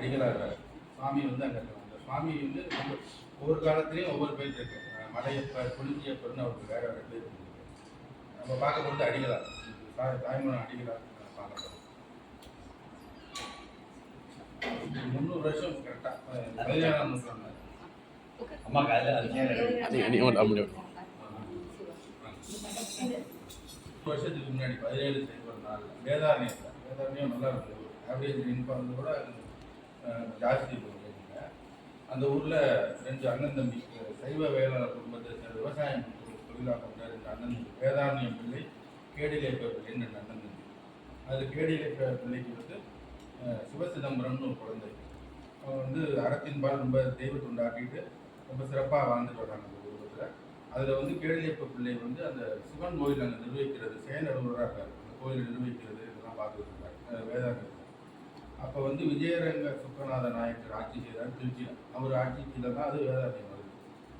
அடிகளார் சுவாமி வந்து அங்கே அந்த சுவாமி வந்து ஒவ்வொரு காலத்துலேயும் ஒவ்வொரு பேர் இருக்கு மலையப்பர் புளிஞ்சியப்பர்னு அவருக்கு வேற வேற பேர் நம்ம பார்க்க பொழுது அடிகளார். தாய் தாய்மன் அடிகளார். பார்க்கலாம் முந்நூறு வருஷம் கரெக்டாக பதினேழாம் நூற்றாண்டு அம்மா காலையில் வருஷத்துக்கு முன்னாடி பதினேழு நாலு வேதாரண்யத்தில். வேதாரண்யம் நல்லா இருக்கு. ஆவரேஜ் இன்கம் கூட ஜாஸ்தி போயிருக்கீங்க அந்த ஊரில் ரெண்டு அண்ணன் தம்பி சைவ வேளாளர் குடும்பத்தை சேர்ந்த விவசாயம் தொழிலாக கொண்ட ரெண்டு அண்ணன் தம்பி. வேதாரண்யம் பிள்ளை கேடிலேப்ப பிள்ளைன்னு ரெண்டு அண்ணன் தம்பி. அது கேடிலேப்ப பிள்ளைக்கு வந்து சிவசிதம்பரம்னு ஒரு குழந்தை அவன் வந்து அறத்தின்பால் ரொம்ப தெய்வ ரொம்ப சிறப்பாக வாழ்ந்துட்டு வராங்க அந்த குடும்பத்தில். அதில் வந்து கேடிலேப்ப பிள்ளை வந்து அந்த சிவன் கோயில் அங்கே நிர்வகிக்கிறது செயலலுவராக இருக்கார். அந்த கோயில் நிர்வகிக்கிறது இதெல்லாம் பார்த்துட்டு இருக்காரு. வேதாந்தம் அப்போ வந்து விஜயரங்க சுக்கநாத நாயக்கர் ஆட்சி செய்கிறார் திருச்சியில் அவர் ஆட்சி கீழே தான் அது வேதாரண்யம் வருது.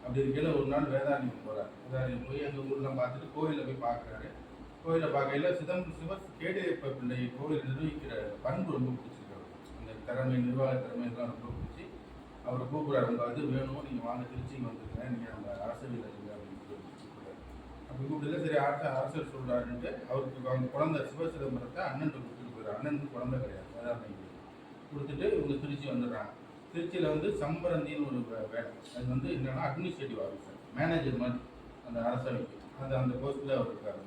அப்படி இருக்கையில் ஒரு நாள் வேதாரண்யம் போகிறார் வேதாரண்யம் போய் எங்கள் ஊர்லாம் பார்த்துட்டு கோயிலில் போய் பார்க்குறாரு. கோயிலை பார்க்கையில் சிதம் சிவ கேடியப்ப பிள்ளை கோயில் நிர்வகிக்கிற பண்பு ரொம்ப பிடிச்சிருக்காரு அந்த திறமை நிர்வாக திறமை எல்லாம் ரொம்ப பிடிச்சி அவர் கூப்பிட்றாரு. உங்கள் அது வேணும் நீங்கள் வாங்க திருச்சிக்கு வந்துருக்கேன் நீங்கள் அந்த அரசியல் இருங்க அப்படின்னு சொல்லி அப்படி கூப்பிட்டு சரி அரச அரசர் சொல்கிறாருன்ட்டு அவருக்கு அவங்க குழந்தை சிவசிதம்பரத்தை அண்ணன் கொடுத்துட்டு போயிடுறாரு. அண்ணனுக்கு குழந்தை கிடையாது வேதாரண்யம் கொடுத்துட்டு இவங்க திருச்சி வந்துடுறாங்க. திருச்சியில் வந்து சம்பரந்தின்னு ஒரு வேலை அது வந்து என்னன்னா அட்மினிஸ்ட்ரேட்டிவ் ஆஃபீஸர் மேனேஜர் மாதிரி அந்த அரசவைக்கு. அந்த அந்த போஸ்ட்டில் அவர் இருக்காரு.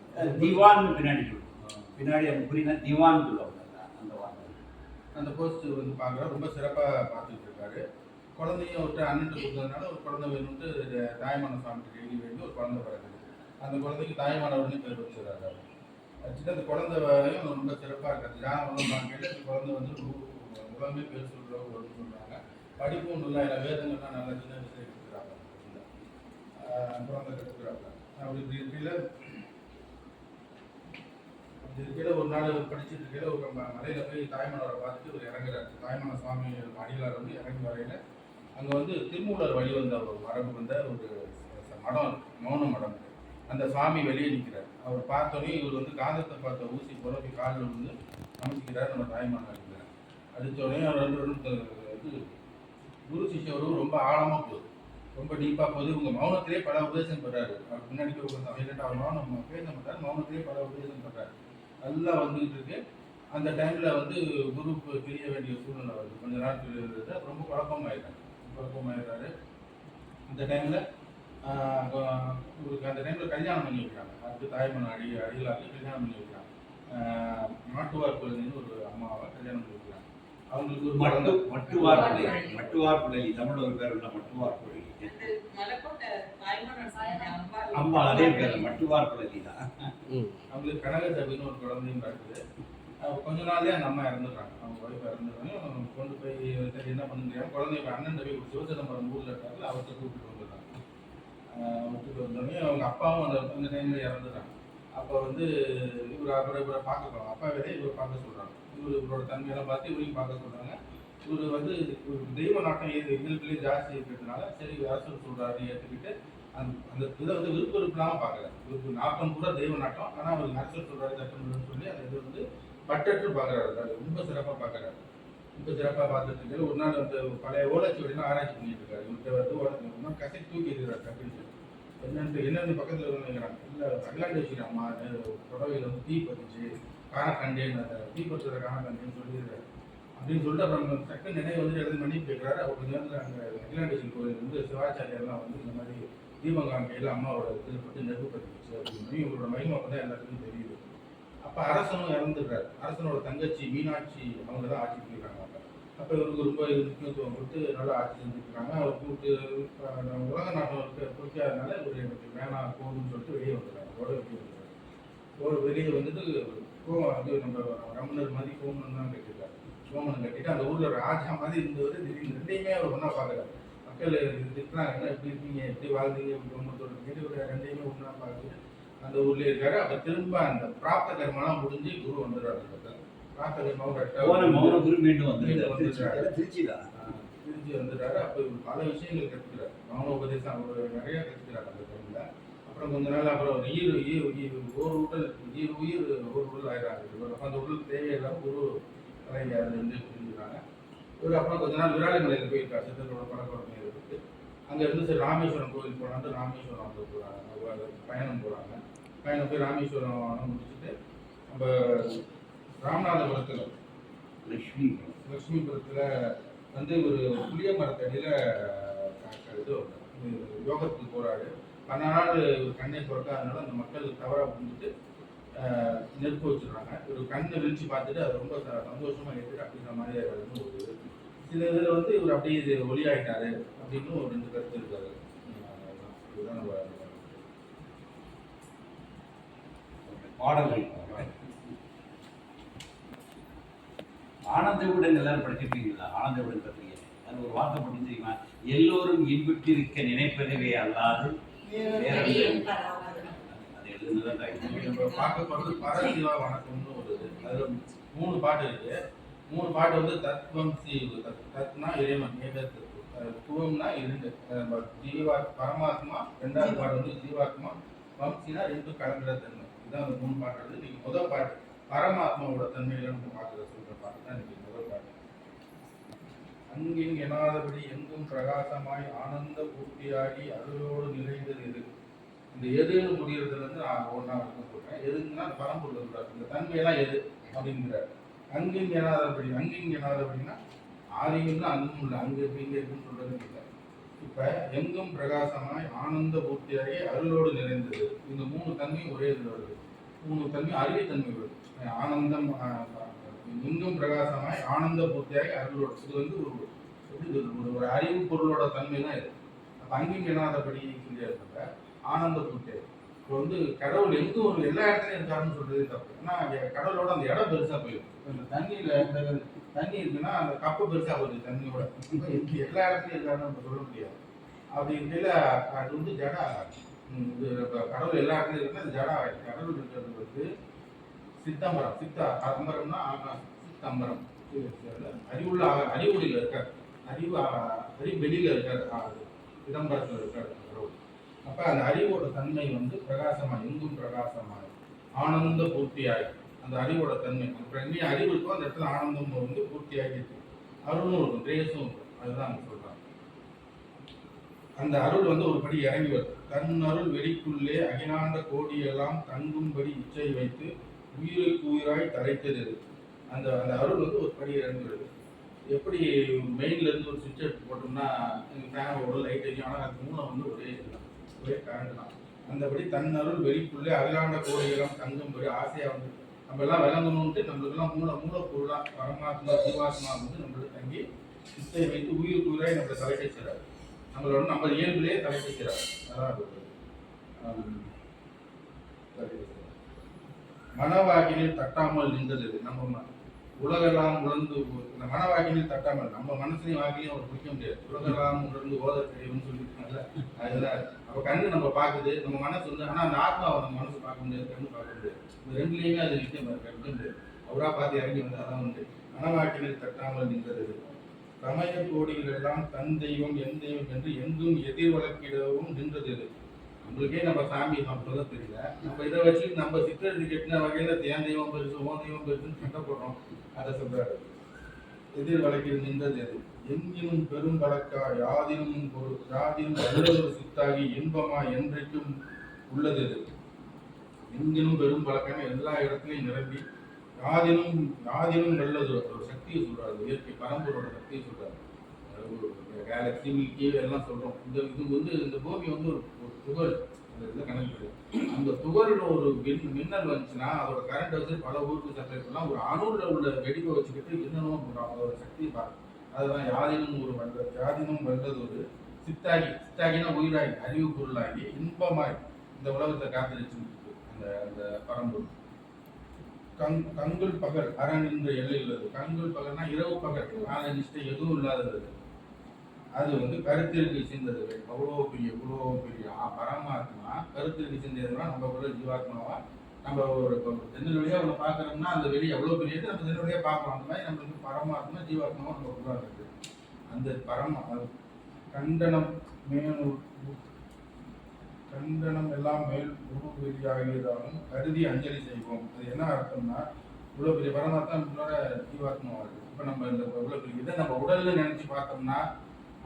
திவான் பின்னாடி பின்னாடி அவங்க புரியுதா திவான் சொல்லுவாங்க. அந்த வார்த்தை. அந்த போஸ்ட் வந்து பார்க்குறோம் ரொம்ப சிறப்பாக பார்த்துட்டு இருக்காரு. குழந்தையும் விட்டு அண்ணன் கொடுத்ததுனால ஒரு குழந்தை வேணும்ட்டு தாய்மான சாமிக்கு எழுதி வேண்டி ஒரு குழந்தை பிறகுது அந்த குழந்தைக்கு தாய்மானவர்னு பேர் அவர் வச்சுட்டு அந்த குழந்தையும் ரொம்ப சிறப்பாக இருக்காது ஜாதகம் பார்க்கையில அந்த குழந்தை வந்து ரொம்ப உலகமே பேர் சொல்கிற சொல்கிறாங்க படிப்பும் நல்லா இல்லை வேதங்கள்லாம் நல்லா சின்ன வயசுல எடுத்துக்கிறாங்க. குழந்தை கற்றுக்கிறாங்க அப்படி இப்படி இருக்கையில் அப்படி இருக்கையில் ஒரு நாள் படிச்சுட்டு இருக்கையில் ஒரு மலையில் போய் தாய்மலரை பார்த்துட்டு ஒரு இறங்குறாரு. தாய்மல சுவாமி அடிகளார் வந்து இறங்கி வரையில் அங்கே வந்து திருமூலர் வழி வந்த ஒரு மரபு வந்த ஒரு மடம் மௌன மடம். அந்த சுவாமி வெளியே நிற்கிறார் அவர் பார்த்தோன்னே இவர் வந்து காந்தத்தை பார்த்த ஊசி புறப்பி காலில் வந்து அமைச்சிக்கிறார் நம்ம தாய்மலர் அடித்தோடனே ரெண்டு ரெண்டு இது குரு சிஷ்ய உறவு ரொம்ப ஆழமாக போகுது. ரொம்ப டீப்பாக போகுது. இவங்க மௌனத்திலே பல உபதேசம் பெறாரு அவர் பின்னாடி போய் உட்கார்ந்து ஆகணும் நம்ம பேச மாட்டார். மௌனத்திலே பல உபதேசம் பெறாரு நல்லா வந்துகிட்டு இருக்கு. அந்த டைமில் வந்து குரு பி- பிரிய வேண்டிய சூழ்நிலை வருது. கொஞ்ச நாட்கள் இருந்தது ரொம்ப குழப்பமாயிட்டாரு. குழப்பமாயிடுறாரு அந்த டைமில் உங்களுக்கு அந்த டைமில் கல்யாணம் பண்ணி வைக்கிறாங்க. அடுத்து தாய்மன் அடி அடிகளாக கல்யாணம் பண்ணி வைக்கிறாங்க. நாட்டுவார் குழந்தைன்னு ஒரு அம்மாவை கல்யாணம் பண்ணி அவங்களுக்கு ஒரு மட்டு மட்டுவார் மட்டுவார் புள்ளி தமிழ் ஒரு பேர் உள்ள மட்டுவார் மலைக்கோட்டை தாய்மன்னர் அம்மா அதே பேர் மட்டுவார் புள்ளி தான் அவங்களுக்கு கனக சபின்னு ஒரு குழந்தையும் அவங்க கொஞ்ச நாள்லயே அந்த அம்மா இறந்துடுறாங்க. அவங்க ஒய்ஃப் இறந்துடுறாங்க. கொண்டு போய் சரி என்ன பண்ண முடியாம குழந்தை இப்ப அண்ணன் போய் சிவசிதம்பரம் ஊர்ல இருக்காரு அவர்கிட்ட கூப்பிட்டு வந்துடுறாங்க. விட்டுட்டு வந்தோடனே அவங்க அப்பாவும் அந்த அந்த டைம்ல இறந்துடுறாங்க. அப்போ வந்து இவர் அப்புறம் இவரை பார்க்க போகிறாங்க அப்பா விட இவரை பார்க்க சொல்றாங்க. இவரோட தன்மையெல்லாம் பார்த்து இவரையும் பார்க்க சொல்கிறாங்க இவர் வந்து ஒரு தெய்வ நாட்டம் ஏது எங்களுக்குள்ளே ஜாஸ்தி இருக்கிறதுனால சரி அரசர் சொல்கிறாரு ஏற்றுக்கிட்டு அந்த அந்த இதை வந்து விருப்ப விருப்பமாக பார்க்கல. விருப்ப நாட்டம் கூட தெய்வ நாட்டம். ஆனால் அவர் அரசர் சொல்கிறாரு சட்டம் சொல்லி அந்த இது வந்து பட்டற்று பார்க்குறாரு. அது ரொம்ப சிறப்பாக பார்க்குறாரு. ரொம்ப சிறப்பாக பார்த்துட்டு இருக்காரு. ஒரு நாள் வந்து பழைய ஓலைச்சுவடிலாம் ஆராய்ச்சி பண்ணிட்டு இருக்காரு இவர்கிட்ட வந்து ஓலை கசை தூக்கி இருக்கிறார் கட்டிட்டு என்னென்னு என்னென்னு பக்கத்தில் இருக்கிறாங்க இல்லை அகிலாண்டு அம்மா புடவையில் வந்து தீ பதிச்சு காண கண்டேன் அந்த தீ பத்துற காண கண்டேன்னு சொல்லியிருக்காரு. அப்படின்னு சொல்லிட்டு அப்புறம் டக்குன்னு நினைவு வந்து எழுதி பண்ணி கேட்குறாரு. அவர் கொஞ்ச நேரத்தில் அங்கே அகிலாண்டேஸ்வரி கோயில் வந்து சிவாச்சாரியெல்லாம் வந்து இந்த மாதிரி தீபங்கான் கையில் அம்மாவோட இதில் பட்டு நெருப்பு பட்டுச்சு அப்படின்னு இவரோட மகிமை தான் எல்லாத்துக்கும் தெரியுது. அப்போ அரசனும் இறந்துடுறாரு. அரசனோட தங்கச்சி மீனாட்சி அவங்க தான் ஆட்சி பண்ணிடுறாங்க அப்போ இவருக்கு ரொம்ப முக்கியத்துவம் கொடுத்து நல்லா ஆட்சி செஞ்சுருக்காங்க அவர் கூப்பிட்டு உலக நாட்டம் இருக்க பிடிக்காதனால இவர் எனக்கு வேணாம் போகுதுன்னு சொல்லிட்டு வெளியே வந்துடுறாங்க அதோட வெளியே வந்துடுறாங்க வெளியே வந்துட்டு கோவம் அது நம்ம ரமணர் மாதிரி கோமன் தான் கட்டிட்டார் கோமன் கட்டிட்டு அந்த ஊர்ல ராஜா மாதிரி இருந்தவர் திடீர்னு ரெண்டையுமே அவர் ஒன்றா பார்க்குறாரு. மக்கள் திட்டுறாங்க என்ன எப்படி இருக்கீங்க? எப்படி வாழ்ந்தீங்க? இப்படி குடும்பத்தோட கேட்டு ஒரு ரெண்டையுமே ஒன்றா பார்த்துட்டு அந்த ஊர்லயே இருக்காரு. அப்ப திரும்ப அந்த பிராப்த கர்மலாம் முடிஞ்சு குரு வந்துடுறாரு. பிராப்த கர்மாவும் கரெக்டாக குரு மீண்டும் வந்து வந்துடுறாரு. திருச்சி தான் திருச்சி வந்துட்டாரு அப்போ பல விஷயங்கள் கற்றுக்கிறார் மௌன உபதேசம் அவர் நிறைய கற்றுக்கிறார் அந்த டைம்ல. அப்புறம் கொஞ்ச நாள் அப்புறம் ஒரு ஈர் ஈர் உயிர் ஒரு உடல் ஈர் உயிர் ஒரு உடல் ஆயிடுறாங்க இவர் அந்த உடல் தேவையில்லாம தலைங்க அதுல இருந்து புரிஞ்சுக்கிறாங்க. இவர் அப்புறம் கொஞ்ச நாள் விராலிமலையில் போயிருக்காரு. சித்தர்களோட பழக்கம் இருக்கு. அங்க இருந்து சரி ராமேஸ்வரம் கோயில் போனாண்டு ராமேஸ்வரம் வந்து போறாங்க. அவங்க பயணம் போறாங்க. பயணம் போய் ராமேஸ்வரம் முடிச்சுட்டு நம்ம ராமநாதபுரத்துல லக்ஷ்மி லட்சுமிபுரத்துல வந்து ஒரு புளிய மரத்தடியில இது யோகத்துக்கு போறாரு. பன்னெண்டு நாள் ஒரு கண்ணை பிறக்காதனால அந்த மக்கள் தவறாக வந்துட்டு நெருப்பு வச்சிடுறாங்க ஒரு கண்ணை விழிச்சு பார்த்துட்டு அது ரொம்ப சந்தோஷமாக சந்தோஷமா எடுத்துட்டு அப்படிங்கிற மாதிரி அது வந்து ஒரு இது. சில இதில் வந்து இவர் அப்படியே இது ஒளியாயிட்டாரு அப்படின்னு ஒரு ரெண்டு கருத்து இருக்காரு இதுதான் நம்ம பாடல்கள். ஆனந்த விடன் எல்லாரும் படிச்சிருக்கீங்களா? ஆனந்த விடன் பத்திரிகை அது ஒரு வார்த்தை பண்ணி தெரியுமா? எல்லோரும் இன்புற்றிருக்க நினைப்பதவே அல்லாது. பார்க்க போறது பரசிவா வணக்கம்னு ஒரு அதுல மூணு பாட்டு இருக்கு மூணு பாட்டு வந்து தத்துவம் தத்- தத்னா இறைவன் ஏகத்து தத்துவம் இரண்டு ஜீவா பரமாத்மா ரெண்டாவது பாட்டு வந்து ஜீவாத்மா வம்சினா ரெண்டும் கலந்துட தன்மை இதுதான் அந்த மூணு பாட்டு வந்து நீங்க முதல் பாட்டு பரமாத்மாவோட தன்மையில நம்ம சொல்ற பாட்டு தான் இன்னைக்கு முதல் பாட்டு அங்கிங் எனாதபடி எங்கும் பிரகாசமாய் ஆனந்த பூர்த்தியாகி அருளோடு நிறைந்தது எது இந்த எதுன்னு முடியறதுல இருந்து நான் ஒன்றா இருக்கும் சொல்கிறேன் எதுங்கன்னா அந்த பரம்பொருள் சொல்கிறார் இந்த தன்மையெல்லாம் எது அப்படிங்கிறார். அங்கிங் எனாதபடி அங்கிங் எனாதபடின்னா ஆதியும் அங்கும் இல்லை. அங்கே இருக்கு இங்க இருக்குன்னு சொல்கிறது இல்லை. இப்போ எங்கும் பிரகாசமாய் ஆனந்த பூர்த்தியாகி அருளோடு நிறைந்தது. இந்த மூணு தன்மையும் ஒரே இதில் வருது. மூணு தன்மை அறிவுத்தன்மை வருது. ஆனந்தம் இன்னும் பிரகாசமாய் ஆனந்த பூர்த்தியாகி அருளோட. இது வந்து ஒரு எப்படி சொல்றது? ஒரு ஒரு அறிவு பொருளோட தன்மை தான் இது. அப்போ அங்கிங் என்னாதபடி சொல்லியிருக்காங்க ஆனந்த பூர்த்தி. இப்போ வந்து கடவுள் எங்கும் ஒரு எல்லா இடத்துலையும் இருக்காருன்னு சொல்றது தப்பு. ஏன்னா கடவுளோட அந்த இடம் பெருசா போயிடும் இந்த தண்ணியில இந்த தண்ணி இருக்குன்னா அந்த கப்பு பெருசா போகுது தண்ணியோட. எல்லா இடத்துலையும் இருக்காருன்னு நம்ம சொல்ல முடியாது. அப்படி இருக்கையில அது வந்து ஜடா. இது கடவுள் எல்லா இடத்துலையும் இருக்குன்னா அது ஜடா கடவுள் இருக்கிறது வந்து சித்தம்பரம். சித்த அம்பரம்னா ஆகாசம் சித்தம்பரம். அறிவுள்ள அறிவுடையில இருக்காரு. அறிவு அறிவு வெளியில இருக்காரு சிதம்பரத்துல இருக்காரு கடவுள் அப்ப அந்த அறிவோட தன்மை வந்து பிரகாசமா எங்கும் பிரகாசமாய். ஆனந்த பூர்த்தியாய். அந்த அறிவோட தன்மை. என்ன அறிவு இருக்கோ அந்த இடத்துல ஆனந்தம் வந்து பூர்த்தியாகி இருக்கு. அருளும் இருக்கும் கிரேஸும் இருக்கும். அதுதான் அங்க சொல்றாங்க. அந்த அருள் வந்து ஒரு படி இறங்கி வருது. தன் அருள் வெளிக்குள்ளே அகிலாண்ட கோடியெல்லாம் தங்கும்படி இச்சை வைத்து உயிருக்கு உயிராய் தலைத்தது அந்த அந்த அருள் வந்து ஒரு படி இறங்குறது வருது எப்படி மெயின்ல இருந்து ஒரு சுவிட்ச் எடுத்து போட்டோம்னா ஃபேன் ஒரு லைட் எரியும் ஆனால் அது மூலம் வந்து ஒரே ஒரே கரண்ட் தான். அந்தபடி தன் அருள் வெளிக்குள்ளே அகிலாண்ட கோடியெல்லாம் ஒரு ஆசையா வந்து நம்ம எல்லாம் விளங்கணும்ட்டு நம்மளுக்கெல்லாம் மூல மூலப்பொருளா பரமாத்மா ஜீவாத்மா வந்து நம்மளுக்கு தங்கி சித்தை வைத்து உயிர் உயிராய் நம்மளை தலைக்க செய்றாரு நம்மளோட நம்ம இயல்பிலே தலைக்க செய்றாரு அதான் மனவாக்கினில் மனவாகினில் தட்டாமல் நின்றது நம்ம உலகெல்லாம் உணர்ந்து இந்த மனவாகினில் தட்டாமல் நம்ம மனசுலையும் வாக்கிலையும் அவர் பிடிக்க முடியாது. உலகெல்லாம் உணர்ந்து ஓத தெரியும்னு சொல்லியிருக்காங்கல்ல அதுதான் அப்போ கண்ணு நம்ம பார்க்குது நம்ம மனசு வந்து ஆனால் அந்த ஆத்மாவை நம்ம மனசு பார்க்க முடியாது கண்ணு பார்க்க முடியாது. இந்த ரெண்டுலேயுமே அது நிச்சயம் முடியாது அவராக பார்த்து இறங்கி வந்து அதான் உண்டு. மனவாக்கினில் தட்டாமல் நின்றது சமய கோடிகள் எல்லாம் தன் தெய்வம் என் தெய்வம் என்று எங்கும் எதிர் வழக்கிடவும் நின்றது நம்மளுக்கே நம்ம சாமி சொல்ல தெரியல. நம்ம இதை வச்சு நம்ம சித்தருக்கு கட்டின வகையில தேன் தெய்வம் பெருசு ஓ தெய்வம் பெருசுன்னு சண்டை போடுறோம். அதை சொல்றாரு. எதிர் வழக்கில் நின்றது எது? எங்கினும் பெரும் வழக்கா யாதினும் ஒரு யாதினும் வல்லதொரு சித்தாகி இன்பமா என்றைக்கும் உள்ளது எது? எங்கினும் பெரும் பழக்கம் எல்லா இடத்துலையும் நிரம்பி யாதினும் யாதினும் நல்லது ஒரு சக்தியை சொல்றாரு. இயற்கை பரம்பரோட சக்தியை சொல்றாரு. கேலக்சி மில்கி எல்லாம் சொல்கிறோம் இந்த இது வந்து இந்த பூமி வந்து ஒரு ஒரு துகள். அந்த இதில் கணக்கு அந்த துகளில் ஒரு மின் மின்னல் வந்துச்சுன்னா அதோட கரண்ட் வச்சு பல ஊருக்கு சப்ளை பண்ணலாம். ஒரு அணுவில் உள்ள வெடிப்பை வச்சுக்கிட்டு என்னென்னமோ பண்ணுறோம் அதோட சக்தியை பார்க்கணும். அதுதான் யாதினும் ஒரு வல்ல யாதினும் வந்தது ஒரு சித்தாகி. சித்தாகினா உயிராகி அறிவு பொருளாகி இன்பமாய் இந்த உலகத்தை காத்திருச்சு. அந்த அந்த பரம்பொருள் கங் கங்குல் பகல் அரண் என்ற எல்லை உள்ளது. கங்குல் பகல்னா இரவு பகல். கால நிஷ்டை எதுவும் இல்லாதது. அது. வந்து கருத்திற்கு சிந்தது. அவ்வளோ பெரிய இவ்வளோ பெரிய பரமாத்மா கருத்திற்கு சிந்ததுனா நம்ம உள்ள ஜீவாத்மாவா? நம்ம ஒரு தென்னல் வழியா ஒன்று பார்க்குறோம்னா அந்த வெளி எவ்வளோ பெரியது? நம்ம தென்னல் வழியா பார்க்கலாம் அந்த மாதிரி நம்மளுக்கு பரமாத்மா ஜீவாத்மாவும் நம்ம உள்ள இருக்குது. அந்த பரம அது கண்டனம் மேனு கண்டனம் எல்லாம் மேல் உருவெளியாகியதாலும் கருதி அஞ்சலி செய்வோம். அது என்ன அர்த்தம்னா இவ்வளோ பெரிய பரமாத்மா நம்மளோட ஜீவாத்மாவாக இருக்குது. இப்போ நம்ம இந்த இவ்வளோ பெரிய இதை நம்ம உடலில் நினைச்சு பார்த்தோம்னா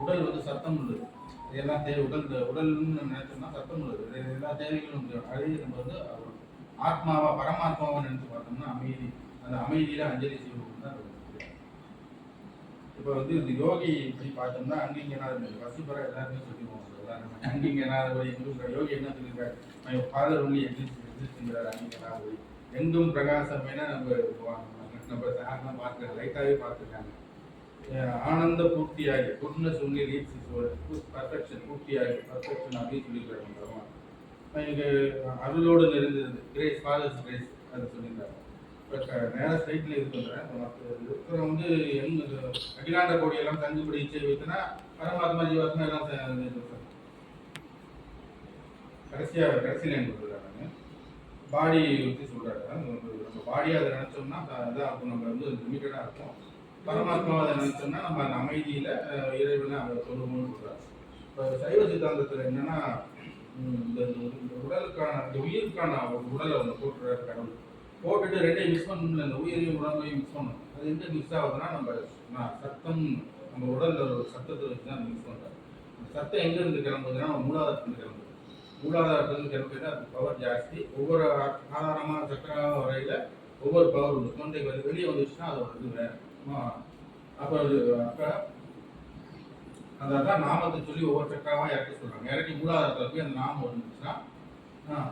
உடல் வந்து சத்தம் உள்ளது. இதெல்லாம் தேவை. உடல் உடல்னு நினைச்சோம்னா சத்தம் உள்ளது. எல்லா தேவைகளும் உண்டு. நம்ம வந்து ஆத்மாவா பரமாத்மாவா நினைச்சு பார்த்தோம்னா அமைதி அந்த அமைதியில அஞ்சலி செய்வோம் தான் இப்போ வந்து இந்த யோகி இப்படி பார்த்தோம்னா அங்கிங்கனாத வசிப்பற எல்லாருமே சொல்லிடுவோம் எல்லாருமே அங்கிங்கனாதபடி இங்கும் யோகி என்ன சொல்லியிருக்காரு? ஃபாதர் ஒன்லி எக்ஸிஸ்ட் எக்ஸிஸ்ட்ங்கிறார் அங்கிங்கனாதபடி எங்கும் பிரகாசம் என நம்ம நம்ம சாரணம் பார்க்க லைட்டாகவே பார்த்துருக்காங்க. ஆனந்த பூர்த்தியாகி குட்னஸ் ஒன்லி ரீச் பர்ஃபெக்ஷன் பூர்த்தியாகி பர்ஃபெக்ஷன் அப்படின்னு சொல்லியிருக்காங்க பகவான் எங்கள் அருளோடு நிறைந்தது கிரேஸ் ஃபாதர்ஸ் கிரேஸ் அது சொல்லியிருக்காங்க இப்போ நேராக ஸ்ட்ரைட்டில் பண்ணுறேன் இருக்கிற வந்து எங்க அகிலாண்ட கோடி எல்லாம் இச்சை வைத்தனா பரமாத்மா ஜீவாத்மா எல்லாம் கடைசியாக கடைசியில் என்ன சொல்றாங்க பாடி பற்றி சொல்கிறாரு நம்ம பாடியாக அதை நினச்சோம்னா அதுதான் அதான் அப்போ நம்ம வந்து லிமிட்டடாக இருக்கும். பரமாத்மாவை அதை நினைச்சோம்னா நம்ம அந்த அமைதியில இறைவனை அதை சொல்லுவோம்னு சொல்றாரு இப்போ சைவ சித்தாந்தத்தில் என்னன்னா இந்த உடலுக்கான இந்த உயிருக்கான ஒரு உடலை ஒன்று போட்டுறாரு கடவுள். போட்டுட்டு ரெண்டையும் மிஸ் பண்ணணும் இந்த உயிரையும் உடம்பையும் மிஸ் பண்ணணும். அது எங்கே மிஸ் ஆகுதுன்னா நம்ம நான் சத்தம் நம்ம உடலில் ஒரு சத்தத்தை வச்சு தான் மிஸ் பண்ணுறேன் சத்தம் எங்கேருந்து கிளம்புதுன்னா நம்ம மூலாதாரத்துல கிளம்புது. மூலாதாரத்துலேருந்து கிளம்புது அது பவர் ஜாஸ்தி. ஒவ்வொரு ஆதாரமாக சக்கரா வரையில் ஒவ்வொரு பவர் உண்டு. தொண்டை வெளியே வந்துச்சுன்னா அது இது வேறு. அப்போ அது அப்ப அதான் நாமத்தை சொல்லி ஒவ்வொரு சக்கராவாக இறக்க சொல்கிறாங்க இறக்கி மூலாதாரத்தில் போய் அந்த நாமம் வந்துச்சுன்னா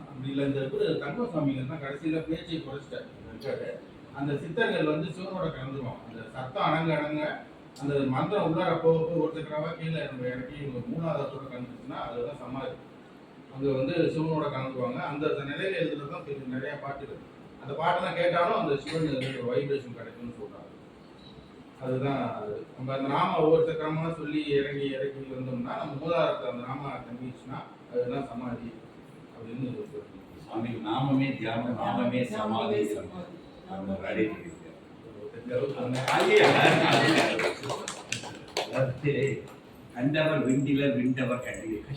அப்படி இல்லை. இந்த இது தங்கசாமிகள் தான் கடைசியில் பேச்சை குறைச்சிட்டார். இருக்காரு. அந்த சித்தர்கள் வந்து சிவனோட கலந்துருவாங்க. அந்த சத்தம் அடங்க அடங்க அந்த மந்திரம் உள்ளார போக போக ஒரு சக்கராவாக கீழே நம்ம இறக்கி மூலாதாரத்தோட கலந்துச்சுன்னா அதுதான் சமாதி. அங்கே வந்து சிவனோட கலந்துருவாங்க. அந்த நிலையில எழுதுறது தான் நிறையா பாட்டு இருக்குது அந்த பாட்டெல்லாம் கேட்டாலும் அந்த சிவன் வைப்ரேஷன் கிடைக்கும்னு சொல்கிறாங்க அதுதான் அது. நம்ம அந்த நாம ஒவ்வொரு சக்கரமாக சொல்லி இறங்கி இறங்கி வந்தோம்னா நம்ம மூலாதாரத்தை அந்த நாம தங்கிச்சுன்னா அதுதான் சமாதி அப்படின்னு சுவாமி நாமமே தியானம் நாமமே சமாதி. சமாதி கண்டவர் விண்டில விண்டவர் கண்டிலர்